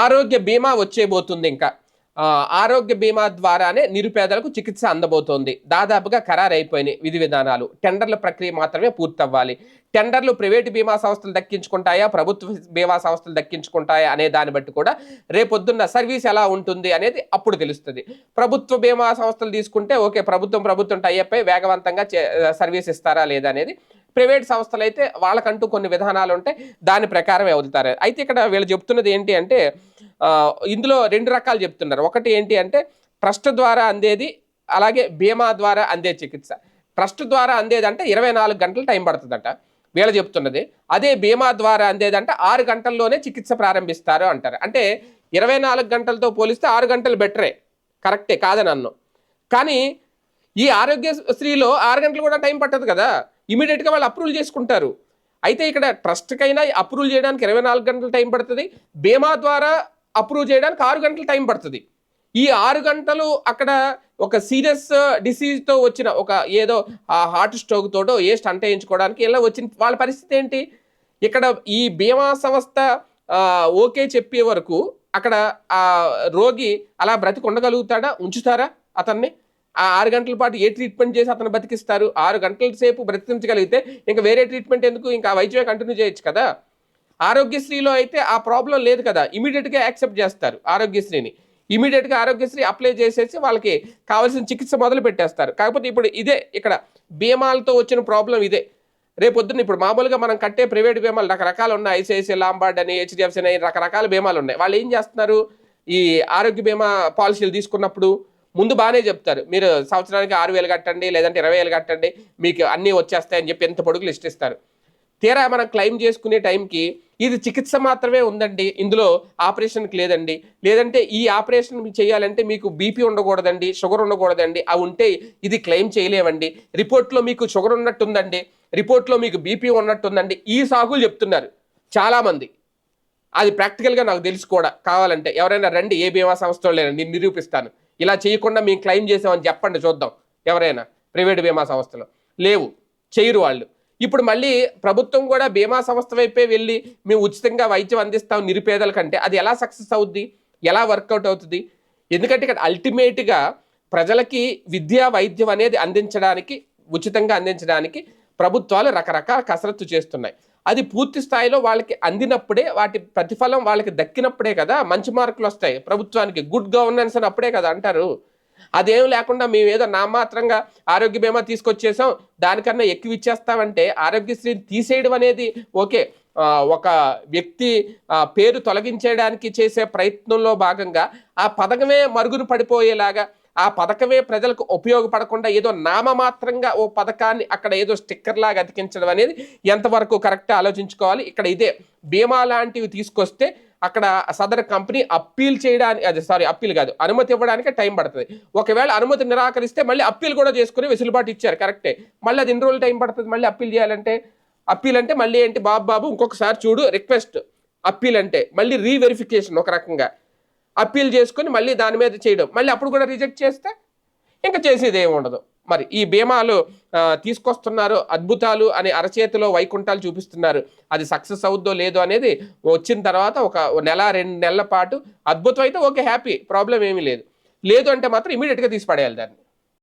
ఆరోగ్య బీమా వచ్చేబోతుంది ఇంకా. ఆరోగ్య బీమా ద్వారానే నిరుపేదలకు చికిత్స అందబోతోంది. దాదాపుగా ఖరారైపోయినాయి విధి విధానాలు. టెండర్ల ప్రక్రియ మాత్రమే పూర్తవ్వాలి. టెండర్లు ప్రైవేటు బీమా సంస్థలు దక్కించుకుంటాయా? ప్రభుత్వ బీమా సంస్థలు దక్కించుకుంటాయా? అనే దాన్ని బట్టి కూడా రేపొద్దున్న సర్వీస్ ఎలా ఉంటుంది అనేది అప్పుడు తెలుస్తుంది. ప్రభుత్వ బీమా సంస్థలు తీసుకుంటే ఓకే ప్రభుత్వం ప్రభుత్వం టైప్ అయి వేగవంతంగా చే- సర్వీస్ ఇస్తారా లేదా అనేది ప్రైవేట్ సంస్థలు అయితే వాళ్ళకంటూ కొన్ని విధానాలు ఉంటాయి దాని ప్రకారమే వదులుతారు. అయితే ఇక్కడ వీళ్ళు చెప్తున్నది ఏంటి అంటే ఇందులో రెండు రకాలు చెప్తున్నారు. ఒకటి ఏంటి అంటే ట్రస్ట్ ద్వారా అందేది అలాగే బీమా ద్వారా అందే చికిత్స. ట్రస్ట్ ద్వారా అందేది అంటే ఇరవై నాలుగు గంటలు టైం పడుతుందంట. వీళ్ళు చెప్తున్నది. అదే బీమా ద్వారా అందేదంటే ఆరు గంటల్లోనే చికిత్స ప్రారంభిస్తారు అంటారు. అంటే ఇరవై నాలుగు గంటలతో పోలిస్తే ఆరు గంటలు బెటరే. కరెక్టే కాదని అన్ను కానీ ఈ ఆరోగ్యశ్రీలో ఆరు గంటలు కూడా టైం పట్టదు కదా. ఇమీడియట్గా వాళ్ళు అప్రూవల్ చేసుకుంటారు. అయితే ఇక్కడ ట్రస్ట్కైనా అప్రూవల్ చేయడానికి ఇరవై నాలుగు గంటలు టైం పడుతుంది. బీమా ద్వారా అప్రూవ్ చేయడానికి ఆరు గంటలు టైం పడుతుంది. ఈ ఆరు గంటలు అక్కడ ఒక సీరియస్ డిసీజ్తో వచ్చిన ఒక ఏదో హార్ట్ స్ట్రోక్ తోటో ఏ స్టంట్ వేయించుకోవడానికి ఇలా వచ్చిన వాళ్ళ పరిస్థితి ఏంటి? ఇక్కడ ఈ బీమా సంస్థ ఓకే చెప్పే వరకు అక్కడ ఆ రోగి అలా బ్రతికి ఉండగలుగుతాడా ఉంచుతారా అతన్ని? ఆ ఆరు గంటల పాటు ఏ ట్రీట్మెంట్ చేసి అతను బతికిస్తారు? ఆరు గంటల సేపు బ్రతికించగలిగితే ఇంకా వేరే ట్రీట్మెంట్ ఎందుకు? ఇంకా వైద్యమే కంటిన్యూ చేయొచ్చు కదా? ఆరోగ్యశ్రీలో అయితే ఆ ప్రాబ్లం లేదు కదా? ఇమీడియట్గా యాక్సెప్ట్ చేస్తారు ఆరోగ్యశ్రీని. ఇమీడియట్గా ఆరోగ్యశ్రీ అప్లై చేసేసి వాళ్ళకి కావాల్సిన చికిత్స మొదలు పెట్టేస్తారు. కాకపోతే ఇప్పుడు ఇదే ఇక్కడ బీమాలతో వచ్చిన ప్రాబ్లం ఇదే. రేపొద్దున ఇప్పుడు మామూలుగా మనం కట్టే ప్రైవేట్ బీమాలు రకరకాలు ఉన్నాయి. ఐసిఐసిఐ లాంబార్డ్ అని హెచ్డిఎఫ్సి అని రకరకాల బీమాలు ఉన్నాయి. వాళ్ళు ఏం చేస్తున్నారు? ఈ ఆరోగ్య బీమా పాలసీలు తీసుకున్నప్పుడు ముందు బాగానే చెప్తారు. మీరు సంవత్సరానికి ఆరు వేలు కట్టండి లేదంటే ఇరవై వేలు కట్టండి మీకు అన్నీ వచ్చేస్తాయని చెప్పి ఎంత పొడుగు లిస్ట్ ఇస్తారు. తీరా మనం క్లెయిమ్ చేసుకునే టైంకి ఇది చికిత్స మాత్రమే ఉందండి. ఇందులో ఆపరేషన్కి లేదండి. లేదంటే ఈ ఆపరేషన్ చేయాలంటే మీకు బీపీ ఉండకూడదండి షుగర్ ఉండకూడదండి అవి ఉంటే ఇది క్లెయిమ్ చేయలేమండి. రిపోర్ట్లో మీకు షుగర్ ఉన్నట్టుందండి రిపోర్ట్లో మీకు బీపీ ఉన్నట్టుందండి ఈ సాగులు చెప్తున్నారు చాలామంది. అది ప్రాక్టికల్గా నాకు తెలుసు కూడా కావాలంటే. ఎవరైనా రండి ఏ బీమా సంస్థలో లేనండి నిరూపిస్తాను. ఇలా చేయకుండా మేము క్లెయిమ్ చేసామని చెప్పండి చూద్దాం ఎవరైనా ప్రైవేట్ బీమా సంస్థలు. లేవు. చేయరు వాళ్ళు. ఇప్పుడు మళ్ళీ ప్రభుత్వం కూడా బీమా సంస్థ వైపే వెళ్ళి మేము ఉచితంగా వైద్యం అందిస్తాం నిరుపేదల కంటే అది ఎలా సక్సెస్ అవుద్ది? ఎలా వర్కౌట్ అవుతుంది? ఎందుకంటే ఇక్కడ అల్టిమేట్గా ప్రజలకి విద్యా వైద్యం అనేది అందించడానికి ఉచితంగా అందించడానికి ప్రభుత్వాలు రకరకాల కసరత్తు చేస్తున్నాయి. అది పూర్తి స్థాయిలో వాళ్ళకి అందినప్పుడే వాటి ప్రతిఫలం వాళ్ళకి దక్కినప్పుడే కదా మంచి మార్కులు వస్తాయి. ప్రభుత్వానికి గుడ్ గవర్నెన్స్ అని అప్పుడే కదా అంటారు. అదేం లేకుండా మేము ఏదో నామాత్రంగా ఆరోగ్య బీమా తీసుకొచ్చేసాం దానికన్నా ఎక్కువ ఇచ్చేస్తామంటే ఆరోగ్యశ్రీని తీసేయడం అనేది ఓకే. ఒక వ్యక్తి పేరు తొలగించేయడానికి చేసే ప్రయత్నంలో భాగంగా ఆ పథకమే మరుగున పడిపోయేలాగా ఆ పథకమే ప్రజలకు ఉపయోగపడకుండా ఏదో నామమాత్రంగా ఓ పథకాన్ని అక్కడ ఏదో స్టిక్కర్ లాగా అతికించడం అనేది ఎంతవరకు కరెక్ట్ ఆలోచించుకోవాలి. ఇక్కడ ఇదే బీమా లాంటివి తీసుకొస్తే అక్కడ సదర్ కంపెనీ అప్పీల్ చేయడానికి అది సారీ అప్పీల్ కాదు అనుమతి ఇవ్వడానికి టైం పడుతుంది. ఒకవేళ అనుమతి నిరాకరిస్తే మళ్ళీ అప్పీల్ కూడా చేసుకుని వెసులుబాటు ఇచ్చారు కరెక్టే మళ్ళీ అది ఎన్ని రోజులు టైం పడుతుంది మళ్ళీ అప్పీల్ చేయాలంటే? అప్పీల్ అంటే మళ్ళీ ఏంటి బాబు బాబు ఇంకొకసారి చూడు రిక్వెస్ట్ అప్పీల్ అంటే మళ్ళీ రీవెరిఫికేషన్ ఒక రకంగా. అప్పీల్ చేసుకుని మళ్ళీ దాని మీద చేయడం. మళ్ళీ అప్పుడు కూడా రిజెక్ట్ చేస్తే ఇంకా చేసేది ఏమి ఉండదు. మరి ఈ బీమాలు తీసుకొస్తున్నారు అద్భుతాలు అని అరచేతిలో వైకుంఠాలు చూపిస్తున్నారు. అది సక్సెస్ అవుద్దో లేదో అనేది వచ్చిన తర్వాత ఒక నెల రెండు నెలల పాటు అద్భుతం అయితే ఓకే హ్యాపీ ప్రాబ్లం ఏమీ లేదు. లేదు అంటే మాత్రం ఇమీడియట్గా తీసి పడేయాలి దాన్ని.